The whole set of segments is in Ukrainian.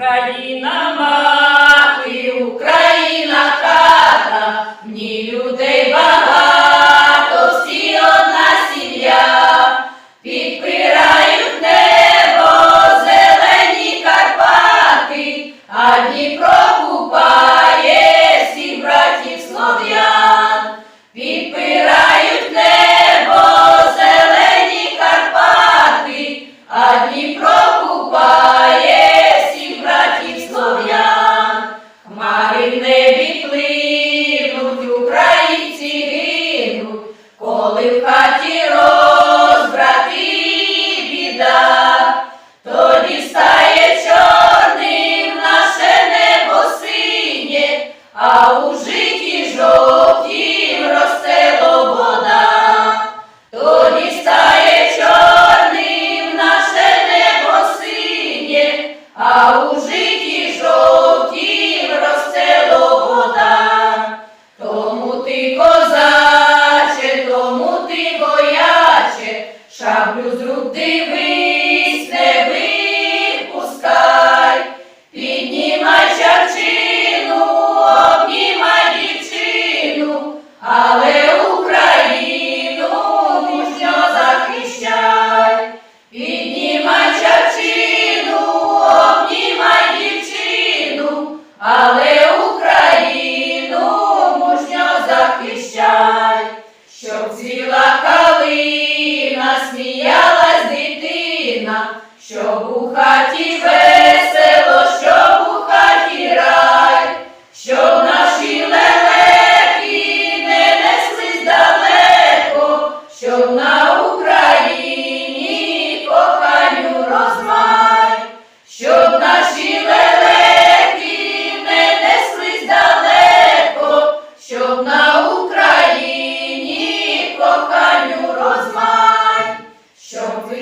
Країна має. сміялась дитина, щоб у хаті весело, щоб у хаті рай, щоб наші лелеки не несли далеко, щоб наші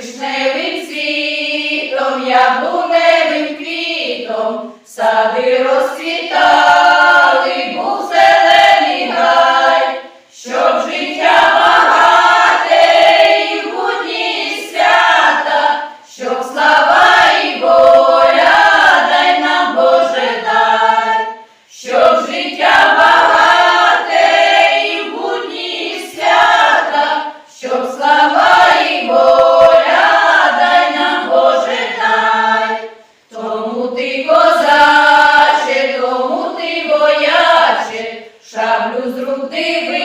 Вишневим цвітом, яблуневим квітом, сади розцвітають. розрутив.